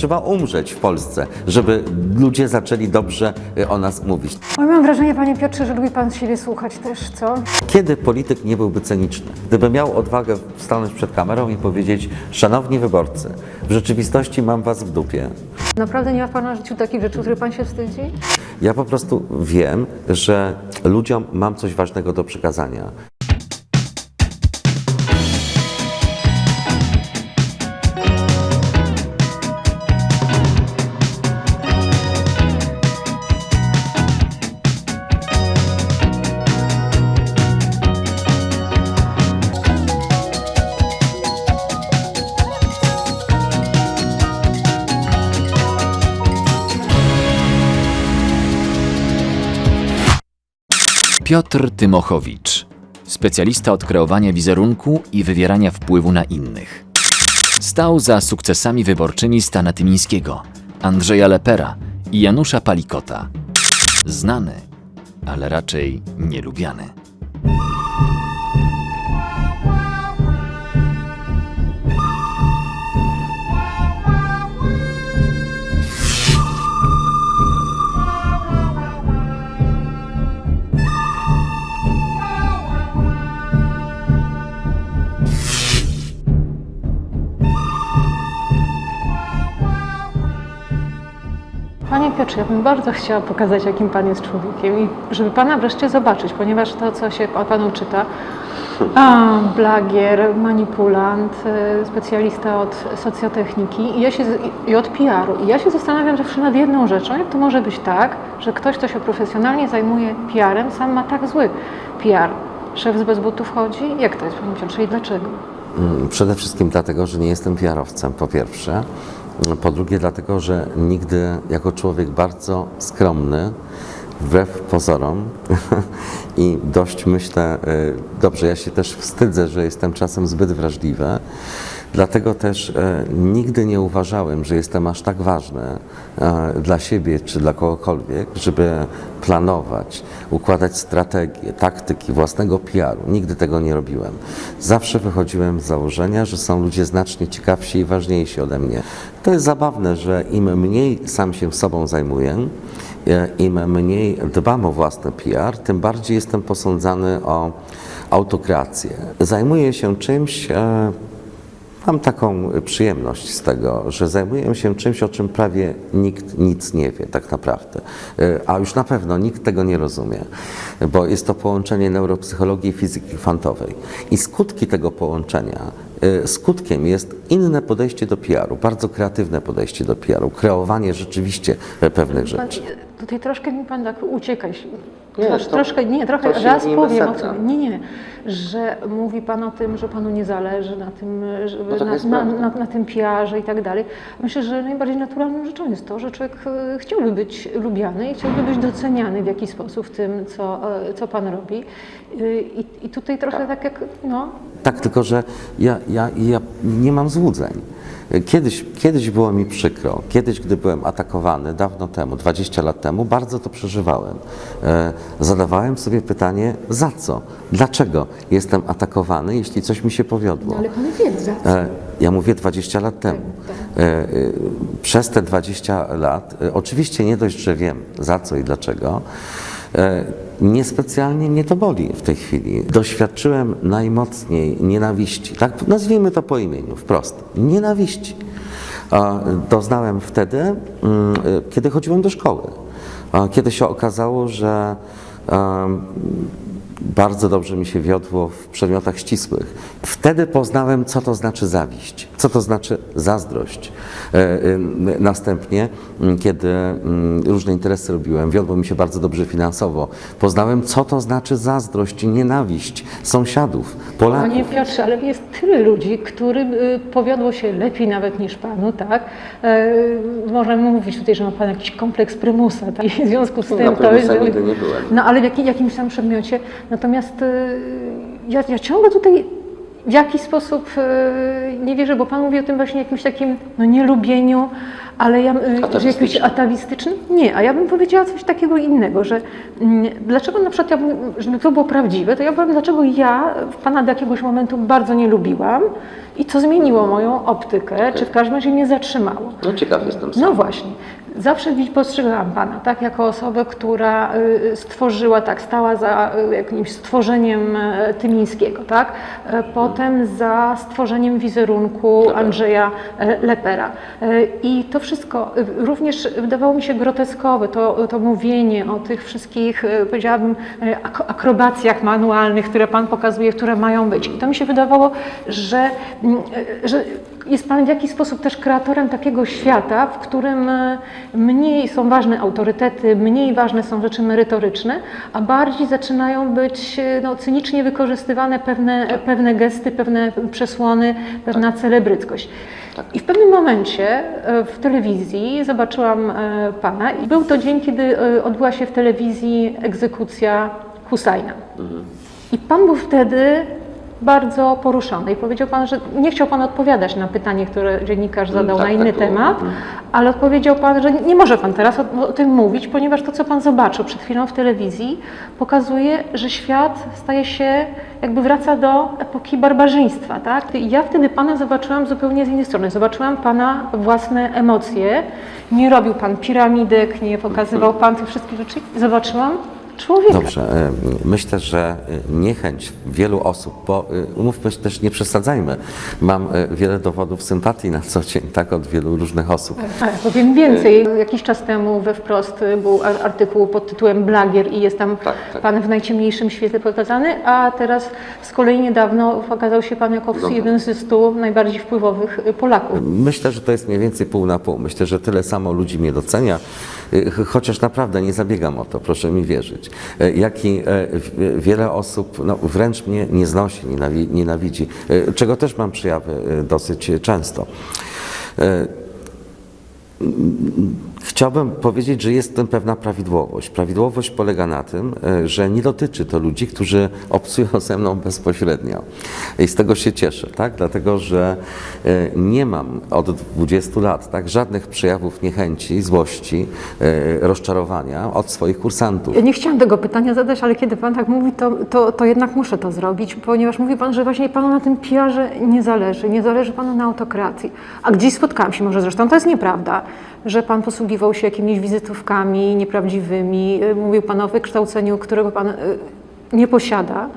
Trzeba umrzeć w Polsce, żeby ludzie zaczęli dobrze y, o nas mówić. Oj, mam wrażenie, panie Piotrze, że lubi pan siebie słuchać też, co? Kiedy polityk nie byłby cyniczny? Gdyby miał odwagę stanąć przed kamerą i powiedzieć: Szanowni wyborcy, w rzeczywistości mam was w dupie. Naprawdę nie ma w pana życiu takich rzeczy, które pan się wstydzi? Ja po prostu wiem, że ludziom mam coś ważnego do przekazania. Piotr Tymochowicz, specjalista od kreowania wizerunku i wywierania wpływu na innych. Stał za sukcesami wyborczymi Stana Tymińskiego, Andrzeja Lepera i Janusza Palikota. Znany, ale raczej nielubiany. Panie Piotrze, ja bym bardzo chciała pokazać, jakim pan jest człowiekiem i żeby pana wreszcie zobaczyć, ponieważ to, co się o panu czyta, a, blagier, manipulant, e, specjalista od socjotechniki i, ja się, i od PR-u. I ja się zastanawiam zawsze nad jedną rzeczą, jak to może być tak, że ktoś, kto się profesjonalnie zajmuje PR-em, sam ma tak zły PR. Szef z bez butów chodzi? Jak to jest, panie Piotrze, i dlaczego? Mm, Przede wszystkim dlatego, że nie jestem PR-owcem, po pierwsze. Po drugie, dlatego, że nigdy jako człowiek bardzo skromny, wbrew pozorom i dość myślę, y, dobrze, ja się też wstydzę, że jestem czasem zbyt wrażliwy, dlatego też e, nigdy nie uważałem, że jestem aż tak ważny e, dla siebie czy dla kogokolwiek, żeby planować, układać strategie, taktyki własnego PR-u. Nigdy tego nie robiłem. Zawsze wychodziłem z założenia, że są ludzie znacznie ciekawsi i ważniejsi ode mnie. To jest zabawne, że im mniej sam się sobą zajmuję, e, im mniej dbam o własny PR, tym bardziej jestem posądzany o autokrację. Zajmuję się czymś, e, Mam taką przyjemność z tego, że zajmuję się czymś, o czym prawie nikt nic nie wie, tak naprawdę. E, A już na pewno nikt tego nie rozumie, bo jest to połączenie neuropsychologii i fizyki kwantowej. I skutki tego połączenia, e, skutkiem jest inne podejście do PR-u, bardzo kreatywne podejście do PR-u, kreowanie rzeczywiście pewnych rzeczy. Tutaj troszkę mi pan tak ucieka. jeśli- Nie, Trosz, to- troszkę, nie, trochę to się raz nie powiem o tym. Nie, nie, że mówi pan o tym, że panu nie zależy na tym, żeby, taka na, na, na, na tym PR-ze i tak dalej. Myślę, że najbardziej naturalną rzeczą jest to, że człowiek e, chciałby być lubiany i chciałby być doceniany w jakiś sposób w tym, co, e, co pan robi. Y, I, I tutaj trochę tak jak, no, Tak, tylko że ja, ja, ja nie mam złudzeń. Kiedyś, kiedyś było mi przykro. Kiedyś, gdy byłem atakowany, dawno temu, 20 lat temu, bardzo to przeżywałem. E, zadawałem sobie pytanie, za co? Dlaczego jestem atakowany, jeśli coś mi się powiodło? ale pan wie za co. E, Ja mówię 20 lat temu. E, e, Przez te 20 lat, oczywiście nie dość, że wiem za co i dlaczego, niespecjalnie mnie to boli w tej chwili. Doświadczyłem najmocniej nienawiści, tak nazwijmy to po imieniu, wprost, nienawiści. Doznałem wtedy, mm, e, kiedy chodziłem do szkoły, kiedy się okazało, że bardzo dobrze mi się wiodło w przedmiotach ścisłych. Wtedy poznałem, co to znaczy zawiść, co to znaczy zazdrość. E, Następnie, m, kiedy m, różne interesy robiłem, wiodło mi się bardzo dobrze finansowo, poznałem, co to znaczy zazdrość i nienawiść sąsiadów, Polaków. Panie Piotrze, ale jest tyle ludzi, którym y, powiodło się lepiej nawet niż panu, tak? E, możemy mówić tutaj, że ma pan jakiś kompleks prymusa, tak? I w związku z tym to prymusa nigdy nie byłem. No ale w jaki, jakimś tam przedmiocie. Natomiast y, ja, ja ciągle tutaj w jakiś sposób y, nie wierzę, bo pan mówi o tym właśnie jakimś takim no, nielubieniu, Ale ja, y, że jakiś Atawistyczny. atawistyczny? Nie, a ja bym powiedziała coś takiego innego, że mm, dlaczego na przykład, ja bym, żeby to było prawdziwe, to ja powiem, dlaczego ja Pana do jakiegoś momentu bardzo nie lubiłam i co zmieniło moją optykę, czy w każdym razie mnie zatrzymało. No ciekaw jestem No właśnie. Zawsze postrzegałam Pana tak, jako osobę, która y, stworzyła, tak, stała za y, jakimś stworzeniem e, Tymińskiego, tak? E, Potem za stworzeniem wizerunku Andrzeja e, Lepera. I to wszystko y, również wydawało mi się groteskowe, to, to mówienie o tych wszystkich, powiedziałabym, ak- akrobacjach manualnych, które Pan pokazuje, które mają być. I to mi się wydawało, że, mm, że jest Pan w jakiś sposób też kreatorem takiego świata, w którym e, mniej są ważne autorytety, mniej ważne są rzeczy merytoryczne, a bardziej zaczynają być e, no, cynicznie wykorzystywane pewne, pewne gesty, pewne przesłony, pewna celebryckość. I w pewnym momencie e, w telewizji zobaczyłam e, Pana i był to dzień, kiedy e, odbyła się w telewizji egzekucja Husajna. I Pan był wtedy bardzo poruszony i powiedział Pan, że nie chciał Pan odpowiadać na pytanie, które dziennikarz zadał tak, na inny tak było. temat, ale odpowiedział Pan, że nie może Pan teraz o, o tym mówić, ponieważ to, co Pan zobaczył przed chwilą w telewizji, pokazuje, że świat staje się, jakby wraca do epoki barbarzyństwa. Tak? I ja wtedy Pana zobaczyłam zupełnie z innej strony. Zobaczyłam Pana własne emocje. Nie robił Pan piramidek, nie pokazywał Pan tych wszystkich rzeczy. Zobaczyłam człowieka. Dobrze, e, myślę, że e, niechęć wielu osób, bo e, umówmy się też, nie przesadzajmy, mam wiele dowodów sympatii na co dzień, tak, od wielu różnych osób. Ale powiem więcej. Jakiś czas temu we wprost był ar- artykuł pod tytułem Blagier i jest tam Tak, tak. pan w najciemniejszym świetle pokazany, a teraz z kolei niedawno pokazał się pan jako Dobra. jeden z stu najbardziej wpływowych Polaków. Myślę, że to jest mniej więcej pół na pół. Myślę, że tyle samo ludzi mnie docenia, ch- chociaż naprawdę nie zabiegam o to, proszę mi wierzyć. E, Jak i e, w- wiele osób no, wręcz mnie nie znosi, nienawi- nienawidzi, e, czego też mam przejawy e, dosyć często. Chciałbym powiedzieć, że jest w tym pewna prawidłowość. Prawidłowość polega na tym, e, że nie dotyczy to ludzi, którzy obcują ze mną bezpośrednio. I z tego się cieszę, tak? dlatego że e, nie mam od 20 lat tak? żadnych przejawów niechęci, złości, e, rozczarowania od swoich kursantów. Ja nie chciałam tego pytania zadać, ale kiedy pan tak mówi, to, to, to jednak muszę to zrobić, ponieważ mówi pan, że właśnie panu na tym PR-ze nie zależy, nie zależy panu na autokracji. A gdzieś spotkałam się, może zresztą to jest nieprawda, że pan posługiwał się jakimiś wizytówkami nieprawdziwymi, y, mówił pan o wykształceniu, którego pan y, nie posiada.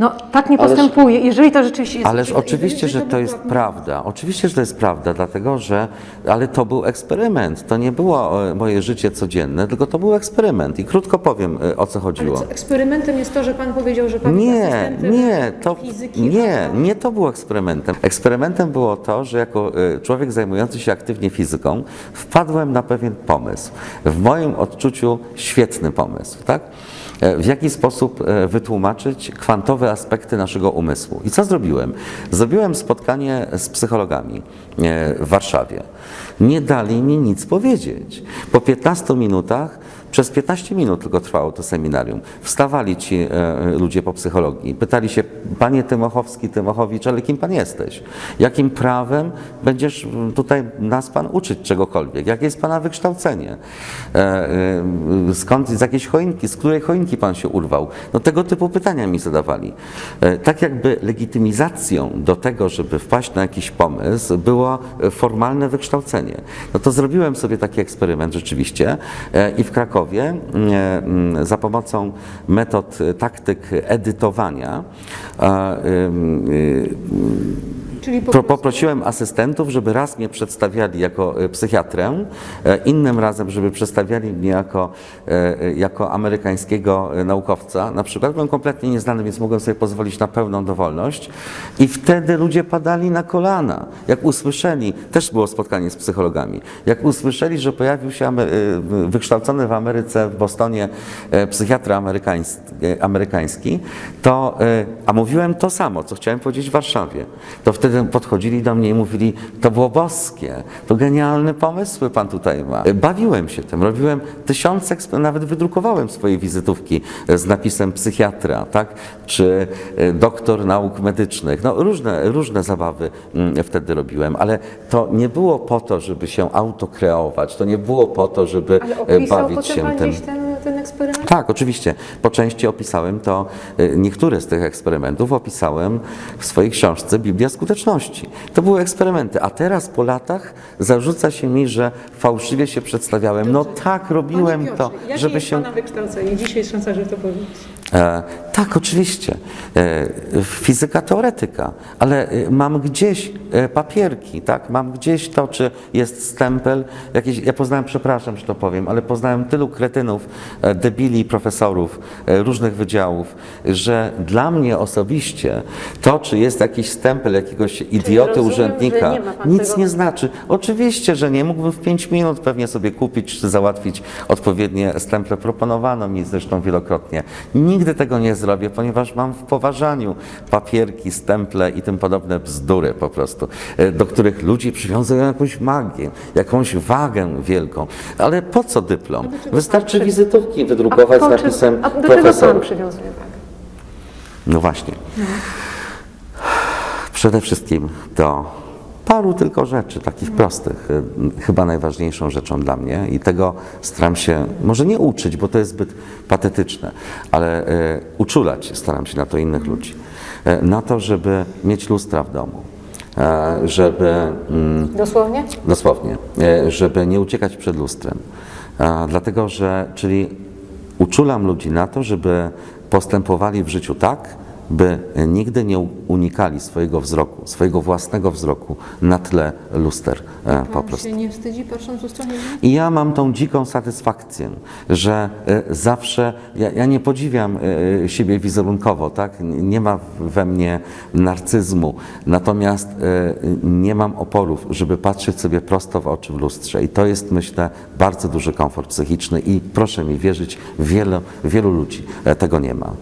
No tak nie Ależ- postępuje, jeżeli to rzeczywiście jest... Ależ oczywiście, że to jest prawda. Oczywiście, że to jest prawda, dlatego że, ale to był eksperyment. To nie było e, moje życie codzienne, tylko to był eksperyment. I krótko powiem, e, o co Ale chodziło. co, eksperymentem jest to, że pan powiedział, że pan jest Nie, asystentem nie, to fizyki, nie, nie to było eksperymentem. Eksperymentem było to, że jako e, człowiek zajmujący się aktywnie fizyką wpadłem na pewien pomysł. W moim odczuciu świetny pomysł, tak? E, W jaki sposób e, wytłumaczyć kwantowe aspekty naszego umysłu. I co zrobiłem? Zrobiłem spotkanie z psychologami e, w Warszawie. Nie dali mi nic powiedzieć. Po 15 minutach przez 15 minut tylko trwało to seminarium. Wstawali ci e, ludzie po psychologii, pytali się, panie Tymochowski, Tymochowicz, ale kim pan jesteś? Jakim prawem będziesz tutaj nas pan uczyć czegokolwiek? Jakie jest pana wykształcenie? E, e, skąd, z jakiejś choinki, z której choinki pan się urwał? No tego typu pytania mi zadawali. Tak jakby legitymizacją do tego, żeby wpaść na jakiś pomysł, było formalne wykształcenie. No to zrobiłem sobie taki eksperyment rzeczywiście i w Krakowie e, m, za pomocą metod e, taktyk edytowania e, e, Czyli po Pro, poprosiłem asystentów, żeby raz mnie przedstawiali jako e, psychiatrę, e, innym razem, żeby przedstawiali mnie jako, e, jako amerykańskiego e, naukowca. Na przykład byłem kompletnie nieznany, więc mogłem sobie pozwolić na pełną dowolność. I wtedy ludzie padali na kolana. Jak usłyszeli, też było spotkanie z psychologami, jak usłyszeli, że pojawił się wykształcony w Ameryce, w Bostonie psychiatra amerykański, amerykański to, a mówiłem to samo, co chciałem powiedzieć w Warszawie, to wtedy wtedy podchodzili do mnie i mówili, to było boskie, to genialne pomysły pan tutaj ma. Bawiłem się tym, robiłem tysiące, nawet wydrukowałem swoje wizytówki z napisem psychiatra, tak, czy e, doktor nauk medycznych. No różne, różne zabawy mm, wtedy robiłem, ale to nie było po to, żeby się autokreować, to nie było po to, żeby e, bawić się tym. ten, ten? Tak, oczywiście. Po części opisałem to, y, niektóre z tych eksperymentów opisałem w swojej książce Biblia Skuteczności. To były eksperymenty, a teraz po latach zarzuca się mi, że fałszywie się przedstawiałem. No tak, robiłem Panie to, Piotrze, jakie żeby jest się... Pana wykształcenie? Dzisiaj jest szansa, że to powiedzieć. E, tak, oczywiście. E, fizyka teoretyka, ale e, mam gdzieś e, papierki, tak? Mam gdzieś to, czy jest stempel. Jakiś, ja poznałem, przepraszam, że to powiem, ale poznałem tylu kretynów, e, debili, profesorów różnych wydziałów, że dla mnie osobiście to, czy jest jakiś stempel jakiegoś idioty, rozumiem, urzędnika, nie nic tego- nie znaczy. Oczywiście, że nie. Mógłbym w 5 minut pewnie sobie kupić czy załatwić odpowiednie stemple. Proponowano mi zresztą wielokrotnie. Nigdy tego nie zrobię, ponieważ mam w poważaniu papierki, stemple i tym podobne bzdury po prostu, e, do których ludzie przywiązują jakąś magię, jakąś wagę wielką. Ale po co dyplom? Wystarczy wizytówki wydrukować z napisem a do czego Pan przywiązuje wagę? No właśnie. Przede wszystkim do paru tylko rzeczy, takich prostych. Y, Chyba najważniejszą rzeczą dla mnie i tego staram się, może nie uczyć, bo to jest zbyt patetyczne, ale y, uczulać staram się na to innych ludzi. Y, Na to, żeby mieć lustra w domu, żeby mm, Dosłownie? Dosłownie, żeby nie uciekać przed lustrem. Dlatego, że, czyli uczulam ludzi na to, żeby postępowali w życiu tak, by nigdy nie unikali swojego wzroku, swojego własnego wzroku na tle luster e, po prostu. się nie wstydzi patrząc w stronę innych? I ja mam tą dziką satysfakcję, że e, zawsze, ja, ja nie podziwiam e, siebie wizerunkowo, tak? Nie ma we mnie narcyzmu, natomiast nie mam oporów, żeby patrzeć sobie prosto w oczy w lustrze. I to jest, myślę, bardzo duży komfort psychiczny i proszę mi wierzyć, wielu, wielu ludzi tego nie ma.